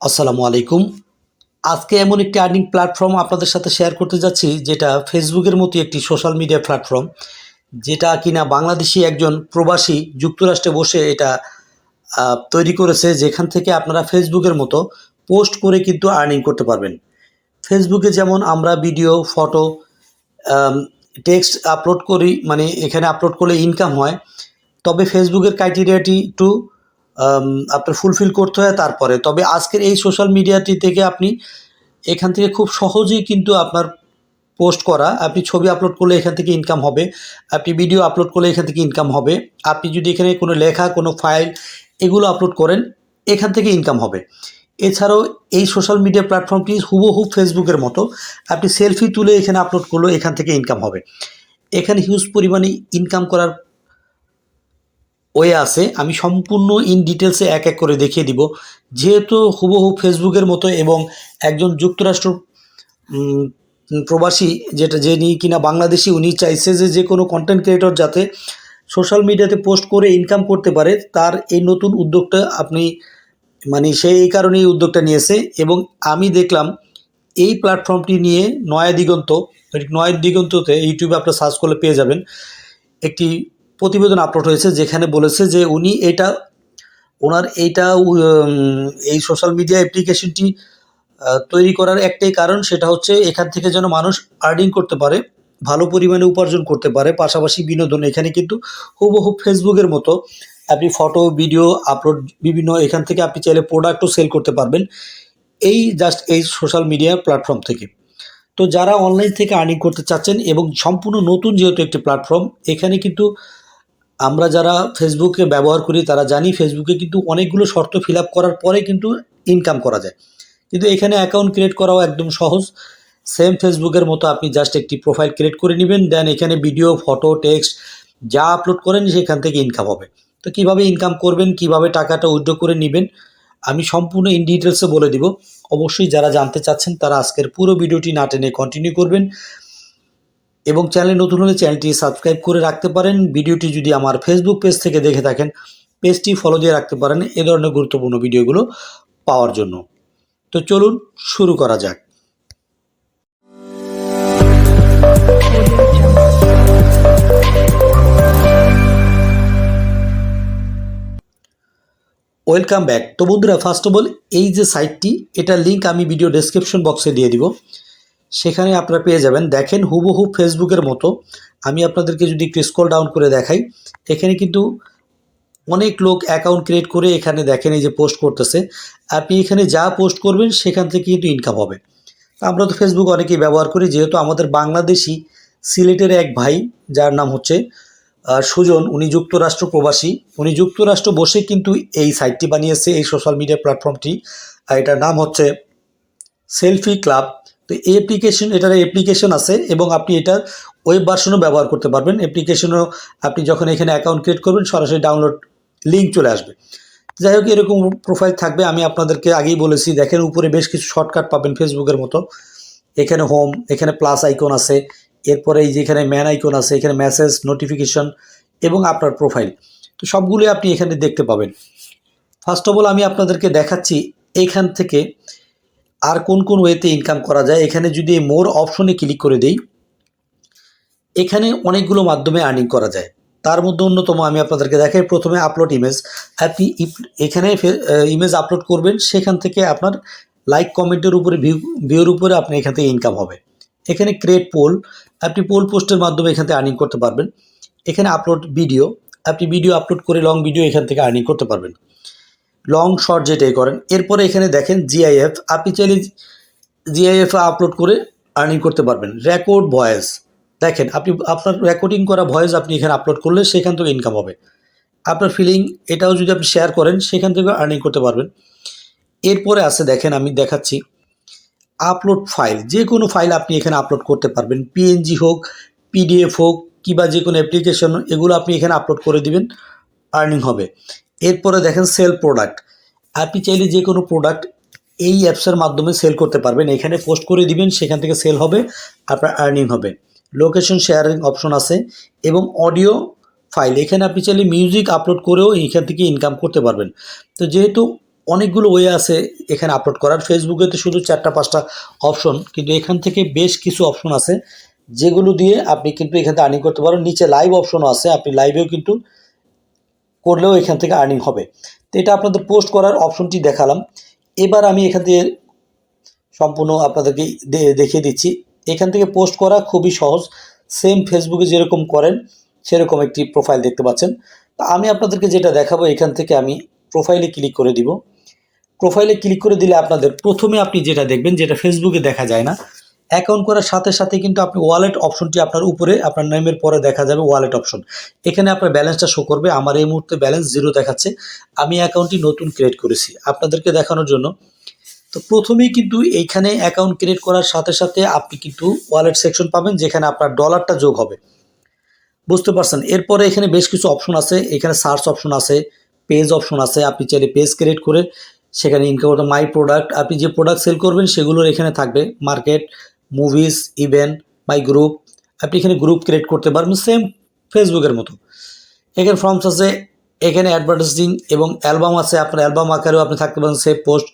আসসালামু আলাইকুম। আজকে এমন একটি আর্নিং প্ল্যাটফর্ম আপনাদের সাথে শেয়ার করতে যাচ্ছি যেটা ফেসবুকের মতো একটি সোশ্যাল মিডিয়া প্ল্যাটফর্ম যেটা কিনা বাংলাদেশি একজন প্রবাসী যুক্তরাষ্ট্রে বসে এটা তৈরি করেছে যেখান থেকে আপনারা ফেসবুকের মতো পোস্ট করে কিন্তু আর্নিং করতে পারবেন। ফেসবুকে যেমন আমরা ভিডিও ফটো টেক্সট আপলোড করি মানে এখানে আপলোড করলে ইনকাম হয় তবে ফেসবুকের ক্রাইটেরিয়াটি আম, আপনার ফুলফিল করতে হয় তারপরে। তবে আজকের এই সোশ্যাল মিডিয়াটি থেকে আপনি এখান থেকে খুব সহজেই কিন্তু আপনার পোস্ট করা, আপনি ছবি আপলোড করলে এখান থেকে ইনকাম হবে, আপনি ভিডিও আপলোড করলে এখান থেকে ইনকাম হবে, আপনি যদি এখানে কোনো লেখা, কোনো ফাইল এগুলো আপলোড করেন, এখান থেকে ইনকাম হবে। এছাড়াও এই সোশ্যাল মিডিয়া প্ল্যাটফর্মটি হুবহু ফেসবুকের মতো, আপনি সেলফি তুলে এখানে আপলোড করলেও এখান থেকে ইনকাম হবে। এখানে হিউজ পরিমাণে ইনকাম করার ওয়ে আছে, আমি সম্পূর্ণ ইন ডিটেলসে এক এক করে দেখিয়ে দিব। যেহেতু হুবহু ফেসবুকের মতো এবং একজন যুক্তরাষ্ট্র প্রবাসী যেটা যিনি কিনা বাংলাদেশি, উনি চাইছে যে যে কোনো কন্টেন্ট ক্রিয়েটর যাতে সোশ্যাল মিডিয়াতে পোস্ট করে ইনকাম করতে পারে, তার এই নতুন উদ্যোগটা আপনি মানে সে এই কারণেই উদ্যোগটা নিয়েছে এবং আমি দেখলাম এই প্ল্যাটফর্মটি নিয়ে নয়া দিগন্ত, নয়া দিগন্ততে ইউটিউবে আপনার সার্চ করলে পেয়ে যাবেন। একটি প্রতিবেদন আপলোড হয়েছে, যেখানে বলেছে যে উনি এটা, ওনার এইটা এই সোশ্যাল মিডিয়া অ্যাপ্লিকেশনটি তৈরি করার একটাই কারণ সেটা হচ্ছে এখান থেকে যেন মানুষ আর্নিং করতে পারে, ভালো পরিমাণে উপার্জন করতে পারে, পাশাপাশি বিনোদন। এখানে কিন্তু হুবহু ফেসবুকের মতো আপনি ফটো ভিডিও আপলোড বিভিন্ন, এখান থেকে আপনি চাইলে প্রোডাক্টও সেল করতে পারবেন এই জাস্ট এই সোশ্যাল মিডিয়া প্ল্যাটফর্ম থেকে। তো যারা অনলাইন থেকে আর্নিং করতে চাচ্ছেন এবং সম্পূর্ণ নতুন যেহেতু একটি প্ল্যাটফর্ম এখানে কিন্তু আমরা যারা ফেসবুকে ব্যবহার করি, তারা জানি ফেসবুকে কিন্তু অনেকগুলো শর্ত ফিল আপ করার পরে কিন্তু ইনকাম করা যায়। কিন্তু এখানে অ্যাকাউন্ট ক্রিয়েট করাও একদম সহজ। সেম ফেসবুকের মতো আপনি জাস্ট একটি প্রোফাইল ক্রিয়েট করে নেবেন দেন এখানে ভিডিও ফটো টেক্সট যা আপলোড করেন, সেখান থেকে ইনকাম হবে। তো কীভাবে ইনকাম করবেন, কীভাবে টাকাটা উইথড্র করে নেবেন, আমি সম্পূর্ণ ইন ডিটেলসে বলে দিব। অবশ্যই যারা জানতে চাচ্ছেন, তারা আজকের পুরো ভিডিওটি না টেনে কন্টিনিউ করবেন। এবং চ্যানেলে নতুন হলে চ্যানেলটি সাবস্ক্রাইব করে রাখতে পারেন। ভিডিওটি যদি আমার ফেসবুক পেজ থেকে দেখে থাকেন পেজটি ফলো দিয়ে রাখতে পারেন এ ধরনের গুরুত্বপূর্ণ ভিডিওগুলো পাওয়ার জন্য। তো চলুন শুরু করা যাক। ওয়েলকাম ব্যাক তো বন্ধুরা ফার্স্ট অফ অল এই যে সাইটটি এটার লিঙ্ক আমি ভিডিও ডেসক্রিপশন বক্সে দিয়ে দিব। সেখানে আপনারা পেয়ে যাবেন। দেখেন হুবহু ফেসবুকের মতো। আমি আপনাদেরকে যদি একটু স্ক্রল ডাউন করে দেখাই, এখানে কিন্তু অনেক লোক অ্যাকাউন্ট ক্রিয়েট করে এখানে দেখেন এই যে পোস্ট করতেছে। আপনি এখানে যা পোস্ট করবেন, সেখান থেকে কিন্তু ইনকাম হবে। আমরা তো ফেসবুক অনেকেই ব্যবহার করি, যেহেতু আমাদের বাংলাদেশি সিলেটের এক ভাই, যার নাম হচ্ছে সুজন, উনি যুক্তরাষ্ট্র প্রবাসী। উনি যুক্তরাষ্ট্র বসে কিন্তু এই সাইটটি বানিয়েছে, এই সোশ্যাল মিডিয়া প্ল্যাটফর্মটি আর এটার নাম হচ্ছে সেলফি ক্লাব তো এই অ্যাপ্লিকেশন এটার অ্যাপ্লিকেশন আছে এবং আপনি এটার ওয়েব ভার্সনও ব্যবহার করতে পারবেন। অ্যাপ্লিকেশনও আপনি যখন এখানে অ্যাকাউন্ট ক্রিয়েট করবেন, সরাসরি ডাউনলোড লিঙ্ক চলে আসবে। যাই হোক, এরকম প্রোফাইল থাকবে। আমি আপনাদেরকে আগেই বলেছি, দেখেন উপরে বেশ কিছু শর্টকাট পাবেন ফেসবুকের মতো। এখানে হোম এখানে প্লাস আইকন আছে। এরপরে এই যে এখানে ম্যান আইকন আছে, এখানে মেসেজ নোটিফিকেশন এবং আপনার প্রোফাইল তো সবগুলোই আপনি এখানে দেখতে পাবেন। ফার্স্ট অফ অল আমি আপনাদেরকে দেখাচ্ছি এখান থেকে আর কোন কোন ওয়েতে ইনকাম করা যায়, এখানে যদি মোর অপশনে ক্লিক করে দেই, এখানে অনেকগুলো মাধ্যমে আর্নিং করা যায়। তার মধ্যে অন্যতম আমি আপনাদেরকে দেখাই, প্রথমে আপলোড ইমেজ আপনি এখানে ইমেজ আপলোড করবেন, সেখান থেকে আপনার লাইক কমেন্টের উপরে ভিউ ভিউর উপরে আপনি এখান থেকে ইনকাম হবে। এখানে ক্রিয়েট পোল আপনি পোল পোস্টের মাধ্যমে এখান থেকে আর্নিং করতে পারবেন। এখানে আপলোড ভিডিও আপনি ভিডিও আপলোড করে লং ভিডিও এখান থেকে আর্নিং করতে পারবেন। লং শর্ট যেটাই করেন, এরপরে এখানে দেখেন জিআইএফ আপনি চাইলে জিআইএফ আপলোড করে আর্নিং করতে পারবেন। রেকর্ড ভয়েস দেখেন আপনি, আপনার রেকর্ডিং করা ভয়েস আপনি এখানে আপলোড করলে সেখান থেকে ইনকাম হবে। আপনার ফিলিং এটাও যদি আপনি শেয়ার করেন, সেখান থেকে আর্নিং করতে পারবেন। এরপরে আছে, দেখেন আমি দেখাচ্ছি আপলোড ফাইল যে কোনো ফাইল আপনি এখানে আপলোড করতে পারবেন। পিএনজি হোক পিডিএফ হোক, কিংবা যে কোনো অ্যাপ্লিকেশন এগুলো আপনি এখানে আপলোড করে দিবেন আর্নিং হবে। এরপরে দেখেন সেল প্রোডাক্ট আপনি চাইলে যে কোনো প্রোডাক্ট এই অ্যাপসের মাধ্যমে সেল করতে পারবেন। এখানে পোস্ট করে দিবেন, সেখান থেকে সেল হবে, আপনার আর্নিং হবে। লোকেশন শেয়ারিং অপশন আছে এবং অডিও ফাইল এখানে আপনি চাইলে মিউজিক আপলোড করেও এখান থেকে ইনকাম করতে পারবেন। তো যেহেতু অনেকগুলো ওয়ে আছে এখানে আপলোড করার ফেসবুকে তো শুধু চারটা, পাঁচটা অপশন কিন্তু এখান থেকে বেশ কিছু অপশন আছে, যেগুলো দিয়ে আপনি কিন্তু এখান থেকে আর্নিং করতে পারেন নিচে লাইভ অপশনও আছে, আপনি লাইভেও কিন্তু করলেও এখান থেকে আর্নিং হবে। তো এটা আপনাদের পোস্ট করার অপশনটি দেখালাম। এবার আমি এখান থেকে সম্পূর্ণ আপনাদেরকে দেখিয়ে দিচ্ছি। এখান থেকে পোস্ট করা খুবই সহজ। সেম ফেসবুকে যেরকম করেন, সেরকম একটি প্রোফাইল দেখতে পাচ্ছেন। তা আমি আপনাদেরকে যেটা দেখাবো, এখান থেকে আমি প্রোফাইলে ক্লিক করে দিব। প্রোফাইলে ক্লিক করে দিলে আপনাদের প্রথমে আপনি যেটা দেখবেন, যেটা ফেসবুকে দেখা যায় না অ্যাকাউন্ট করার সাথে সাথে কিন্তু আপনি ওয়ালেট অপশনটি আপনার উপরে, আপনার নামের পরে দেখা যাবে ওয়ালেট অপশন এখানে আপনার ব্যালেন্সটা শো করবে। আমার এই মুহূর্তে ব্যালেন্স জিরো দেখাচ্ছে। আমি অ্যাকাউন্টটি নতুন ক্রিয়েট করেছি। আপনাদেরকে দেখানোর জন্য। তো প্রথমেই কিন্তু এইখানে অ্যাকাউন্ট ক্রিয়েট করার সাথে সাথে আপনি কিন্তু ওয়ালেট সেকশন পাবেন, যেখানে আপনার ডলারটা যোগ হবে। বুঝতে পারছেন? এরপরে এখানে বেশ কিছু অপশন আছে। এখানে সার্চ অপশন আছে পেজ অপশন আছে। আপনি চাইলে পেজ ক্রিয়েট করে সেখানে ইনকাম মাই প্রোডাক্ট আপনি যে প্রোডাক্ট সেল করবেন সেগুলোর এখানে থাকবে। Market movies event my group আপনি এখানে গ্রুপ ক্রিয়েট করতে পারবেন সেম ফেসবুকের মতো। এখানে ফর্মস আছে, এখানে অ্যাডভার্টাইজিং এবং অ্যালবাম আছে, আপনার অ্যালবাম আকারেও আপনি থাকতে পারেন সেভ পোস্ট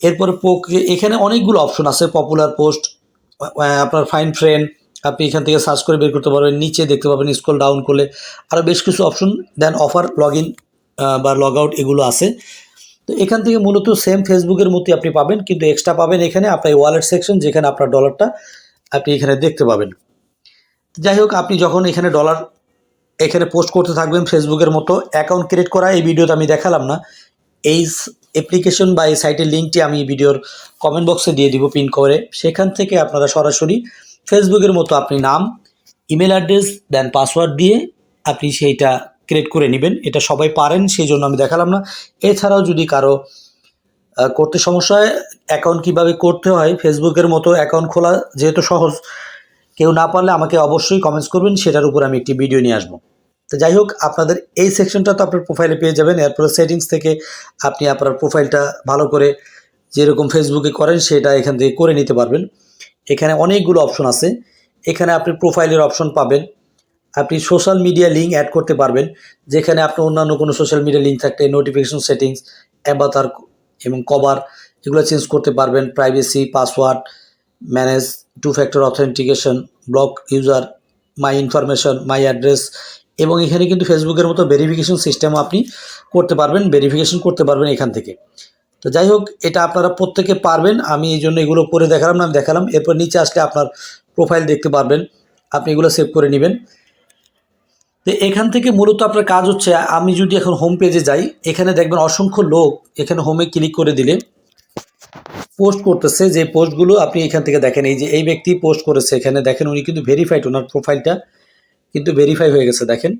এরপরে এখানে অনেকগুলো অপশন আছে পপুলার পোস্ট আপনার ফাইন ফ্রেন্ড আপনি এখান থেকে সার্চ করে বের করতে পারবেন, নিচে দেখতে পাবেন স্ক্রল ডাউন করলে। আরও বেশ কিছু অপশন দেন অফার লগ ইন বা লগ আউট এগুলো আছে। তো এখান থেকে মূলত সেম ফেসবুকের মতোই আপনি পাবেন, কিন্তু এক্সট্রা পাবেন এখানে আপনার ওয়ালেট সেকশন যেখানে আপনার ডলারটা আপনি এখানে দেখতে পাবেন। যাই হোক, আপনি যখন এখানে ডলার এখানে পোস্ট করতে থাকবেন ফেসবুকের মতো অ্যাকাউন্ট ক্রিয়েট করা, এই ভিডিওতে আমি দেখালাম না। এই অ্যাপ্লিকেশন বা এই সাইটের লিঙ্কটি আমি ভিডিওর কমেন্ট বক্সে দিয়ে দিব পিন করে। সেখান থেকে আপনারা সরাসরি ফেসবুকের মতো আপনি নাম ইমেল অ্যাড্রেস দেন পাসওয়ার্ড দিয়ে আপনি সেইটা ক্রিয়েট করে নেবেন, এটা সবাই পারেন সেই জন্য আমি দেখালাম না। এছাড়াও যদি কারও করতে সমস্যা হয় অ্যাকাউন্ট কীভাবে করতে হয়, ফেসবুকের মতো অ্যাকাউন্ট খোলা যেহেতু সহজ, কেউ না পারলে আমাকে অবশ্যই কমেন্টস করবেন, সেটার উপর আমি একটি ভিডিও নিয়ে আসব। তো যাই হোক, আপনাদের এই সেকশনটা তো আপনার প্রোফাইলে পেয়ে যাবেন, এরপরে সেটিংস থেকে আপনি আপনার প্রোফাইলটা ভালো করে যেরকম ফেসবুকে করেন, সেটা এখান থেকে করে নিতে পারবেন। এখানে অনেকগুলো অপশন আছে। এখানে আপনি প্রোফাইলের অপশন পাবেন। আপনি সোশ্যাল মিডিয়া লিঙ্ক অ্যাড করতে পারবেন, যেখানে আপনার অন্যান্য কোনো সোশ্যাল মিডিয়া লিঙ্ক থাকলে নোটিফিকেশন সেটিংস অ্যাবাতার এবং কভার এগুলো চেঞ্জ করতে পারবেন privacy password manage two factor authentication block user my information my address এবং এখানে কিন্তু ফেসবুকের মতো ভেরিফিকেশন সিস্টেমও আপনি করতে পারবেন ভেরিফিকেশন করতে পারবেন এখান থেকে। তো যাই হোক, এটা আপনারা প্রত্যেকে পারবেন, আমি এই জন্য এগুলো করে দেখালাম না, আমি দেখালাম। এরপর নিচে আসলে আপনার প্রোফাইল দেখতে পারবেন, আপনি এগুলো সেভ করে নেবেন। তো এখান থেকে মূলত আপনার কাজ হচ্ছে, আমি যদি এখন হোম পেজে যাই, এখানে দেখবেন অসংখ্য লোক এখানে হোমে ক্লিক করে দিলে পোস্ট করতেছে। যে পোস্টগুলো আপনি এখান থেকে দেখেন, এই যে এই ব্যক্তি পোস্ট করেছে, এখানে দেখেন উনি কিন্তু ভেরিফাইড ওনার প্রোফাইলটা কিন্তু ভেরিফাই হয়ে গেছে, দেখেন।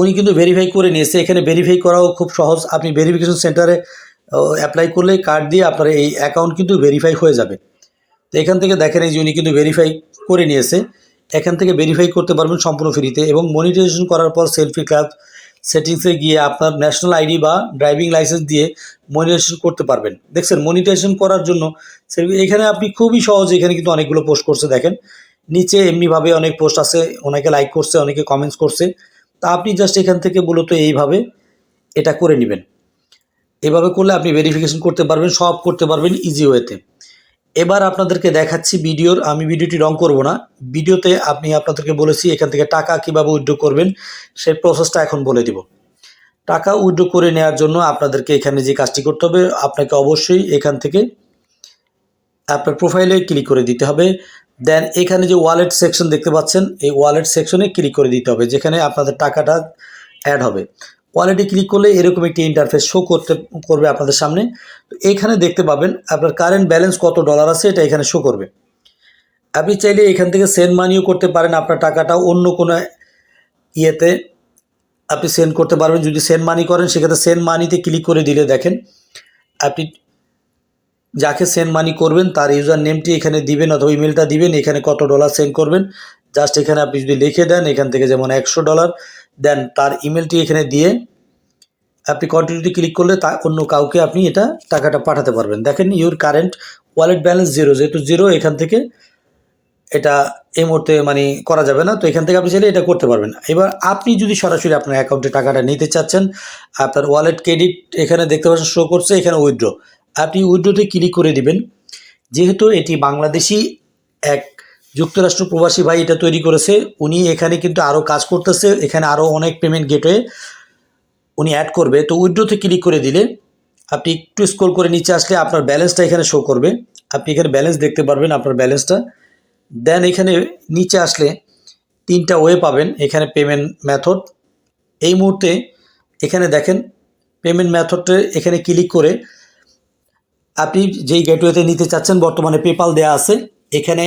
উনি কিন্তু ভেরিফাই করে নিয়েছে, এখানে ভেরিফাই করাও খুব সহজ। আপনি ভেরিফিকেশন সেন্টারে অ্যাপ্লাই করলে কার্ড দিয়ে আপনার এই অ্যাকাউন্ট কিন্তু ভেরিফাই হয়ে যাবে। তো এখান থেকে দেখেন এই যে উনি কিন্তু ভেরিফাই করে নিয়েছে। এখান থেকে ভেরিফাই করতে পারবেন সম্পূর্ণ ফ্রিতে এবং মনিটাইজেশন করার পর সেলফি ক্লাব সেটিংসে গিয়ে আপনার ন্যাশনাল আইডি বা ড্রাইভিং লাইসেন্স দিয়ে মনিটাইজেশন করতে পারবেন। দেখছেন মনিটাইজেশন করার জন্য এখানে আপনি খুবই সহজ এখানে কিন্তু অনেকগুলো পোস্ট করছে, দেখেন। নিচে এমনিভাবে অনেক পোস্ট আছে, অনেকে লাইক করছে, অনেকে কমেন্টস করছে। তা আপনি জাস্ট এখান থেকে মূলত এইভাবে এটা করে নেবেন। এভাবে করলে আপনি ভেরিফিকেশন করতে পারবেন, সব করতে পারবেন ইজি ওয়েতে এবার আপনাদেরকে দেখাচ্ছি ভিডিওর, আমি ভিডিওটি রং করব না। ভিডিওতে আপনি আপনাদেরকে বলেছি এখান থেকে টাকা কীভাবে উইড্রো করবেন, সেই প্রসেসটা এখন বলে দিব। টাকা উইথড্র করে নেওয়ার জন্য আপনাদেরকে এখানে যে কাজটি করতে হবে, আপনাকে অবশ্যই এখান থেকে আপনার প্রোফাইলে ক্লিক করে দিতে হবে। দেন এখানে যে ওয়ালেট সেকশন দেখতে পাচ্ছেন, এই ওয়ালেট সেকশনে ক্লিক করে দিতে হবে, যেখানে আপনাদের টাকাটা অ্যাড হবে। ওয়ালেটে ক্লিক করলে এরকম একটি ইন্টারফেস শো করতে, করবে আপনাদের সামনে। তো এখানে দেখতে পাবেন আপনার কারেন্ট ব্যালেন্স কত ডলার আছে, এটা এখানে শো করবে। আপনি চাইলে এখান থেকে সেন্ড মানিও করতে পারেন, আপনার টাকাটা অন্য কোনো ইয়েতে আপনি সেন্ড করতে পারবেন। যদি সেন্ড মানি করেন, সেক্ষেত্রে সেন্ড মানিতে ক্লিক করে দিলে দেখেন, আপনি যাকে সেন্ড মানি করবেন, তার ইউজার নেমটি এখানে দিবেন অথবা ইমেলটা দিবেন, এখানে কত ডলার সেন্ড করবেন। জাস্ট এখানে আপনি যদি লিখে দেন, এখান থেকে যেমন একশো ডলার দেন তার ইমেলটি এখানে দিয়ে আপনি কন্টিনিউটি ক্লিক করলে তা অন্য কাউকে আপনি এটা টাকাটা পাঠাতে পারবেন। দেখেন your current wallet balance zero যেহেতু জিরো এখান থেকে এটা এই মুহূর্তে মানে করা যাবে না, তো এখান থেকে আপনি চাইলে এটা করতে পারবেন। এবার আপনি যদি সরাসরি আপনার অ্যাকাউন্টে টাকাটা নিতে চাচ্ছেন, আপনার ওয়ালেট ক্রেডিট এখানে দেখতে পাচ্ছেন শো করছে, এখানে উইথড্র আপনি উইথড্রোতে ক্লিক করে দিবেন। যেহেতু এটি বাংলাদেশি এক যুক্তরাষ্ট্র প্রবাসী ভাই এটা তৈরি করেছে। উনি এখানে কিন্তু আরও কাজ করতেছে, এখানে আরও অনেক পেমেন্ট গেটওয়ে উনি অ্যাড করবে। তো উইথড্রোতে ক্লিক করে দিলে আপনি একটু স্ক্রল করে নিচে আসলে আপনার ব্যালেন্সটা এখানে শো করবে। আপনি এখানে ব্যালেন্স দেখতে পারবেন আপনার ব্যালেন্সটা দেন এখানে নিচে আসলে তিনটা ওয়ে পাবেন, এখানে পেমেন্ট মেথড এই মুহূর্তে এখানে দেখেন পেমেন্ট মেথডে এখানে ক্লিক করে আপনি যেই গেটওয়েতে নিতে চাচ্ছেন, বর্তমানে পেপাল দেয়া আছে। এখানে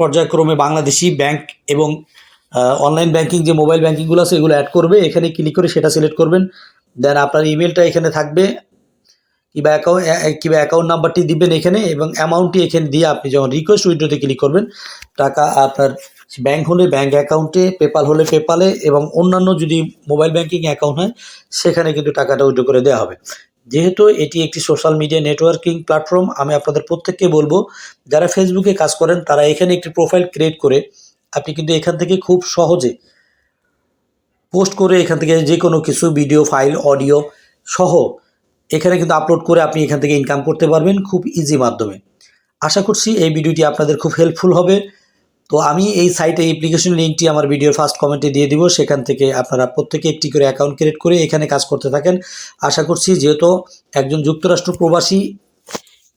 পর্যায়ক্রমে বাংলাদেশি ব্যাংক এবং অনলাইন ব্যাংকিং যে মোবাইল ব্যাংকিংগুলো আছে, এগুলো অ্যাড করবে। এখানে ক্লিক করে সেটা সিলেক্ট করবেন। দেন আপনার ইমেলটা এখানে থাকবে। কিংবা অ্যাকাউন্ট কিংবা অ্যাকাউন্ট নাম্বারটি দিবেন এখানে এবং অ্যামাউন্টটি এখানে দিয়ে আপনি যখন রিকোয়েস্ট উইড্রোতে ক্লিক করবেন, টাকা আপনার ব্যাংক হলে ব্যাংক অ্যাকাউন্টে পেপাল হলে পেপালে এবং অন্যান্য যদি মোবাইল ব্যাংকিং অ্যাকাউন্ট হয়, সেখানে কিন্তু টাকাটা উইড্রো করে দেওয়া হবে। যেহেতু এটি একটি সোশ্যাল মিডিয়া নেটওয়ার্কিং প্ল্যাটফর্ম আমি আপনাদের প্রত্যেককে বলব, যারা ফেসবুকে কাজ করেন, তারা এখানে একটি প্রোফাইল ক্রিয়েট করে, আপনি কিন্তু এখান থেকে খুব সহজে পোস্ট করে এখান থেকে যে কোনো কিছু ভিডিও ফাইল অডিও সহ এখানে কিন্তু আপলোড করে আপনি এখান থেকে ইনকাম করতে পারবেন খুব ইজি মাধ্যমে। আশা করছি এই ভিডিওটি আপনাদের খুব হেল্পফুল হবে। তো আমি এই সাইটে অ্যাপ্লিকেশন লিঙ্কটি আমার ভিডিওর ফার্স্ট কমেন্টে দিয়ে দিব সেখান থেকে আপনারা প্রত্যেকে একটি করে অ্যাকাউন্ট ক্রিয়েট করে এখানে কাজ করতে থাকেন। আশা করছি যেহেতু একজন যুক্তরাষ্ট্র প্রবাসী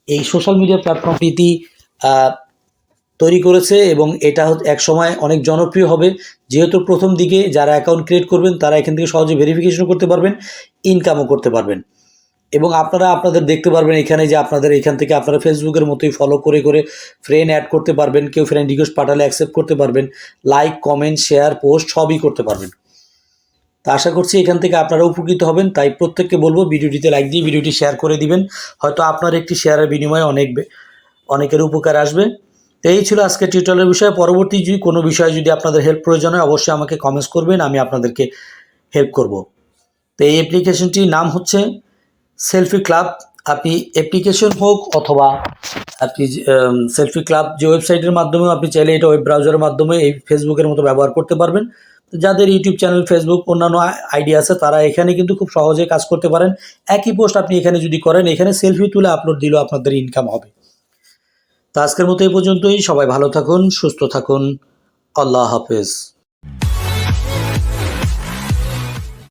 এই সোশ্যাল মিডিয়া প্ল্যাটফর্মটি আহ, তৈরি করেছে এবং এটা এক সময় অনেক জনপ্রিয় হবে। যেহেতু প্রথম দিকে যারা অ্যাকাউন্ট ক্রিয়েট করবেন তারা এখান থেকে সহজে ভেরিফিকেশন করতে পারবেন ইনকামও করতে পারবেন। এবং আপনারা আপনাদের দেখতে পারবেন এখানে যে আপনাদের এখান থেকে আপনারা ফেসবুকের মতোই ফলো করে করে ফ্রেন্ড অ্যাড করতে পারবেন, কেউ ফ্রেন্ড রিকোয়েস্ট পাঠালে অ্যাকসেপ্ট করতে পারবেন লাইক কমেন্ট শেয়ার পোস্ট সবই করতে পারবেন। তা আশা করছি এখান থেকে আপনারা উপকৃত হবেন, তাই প্রত্যেককে বলব ভিডিওটিতে লাইক দিয়ে ভিডিওটি শেয়ার করে দিবেন, হয়তো আপনার একটি শেয়ারের বিনিময়ে অনেক অনেকের উপকার আসবে। তো এই ছিল আজকে টিউটোরিয়ালের বিষয়ে, পরবর্তী যদি কোনো বিষয়ে যদি আপনাদের হেল্প প্রয়োজন হয়, অবশ্যই আমাকে কমেন্টস করবেন, আমি আপনাদেরকে হেল্প করব। তো এই অ্যাপ্লিকেশনটির নাম হচ্ছে সেলফি ক্লাব, আপনি অ্যাপ্লিকেশন হোক অথবা আপনি সেলফি ক্লাব যে ওয়েবসাইটের মাধ্যমে আপনি চাইলে এটা ওয়েব ব্রাউজারের মাধ্যমে এই ফেসবুকের মতো ব্যবহার করতে পারবেন। যাদের ইউটিউব চ্যানেল ফেসবুক অন্যান্য আইডিয়া আছে, তারা এখানে কিন্তু খুব সহজে কাজ করতে পারেন। একই পোস্ট আপনি এখানে যদি করেন, এখানে সেলফি তুলে আপলোড দিলেও আপনাদের ইনকাম হবে। তো আজকের মতো এই পর্যন্তই। সবাই ভালো থাকুন, সুস্থ থাকুন। আল্লাহ হাফেজ।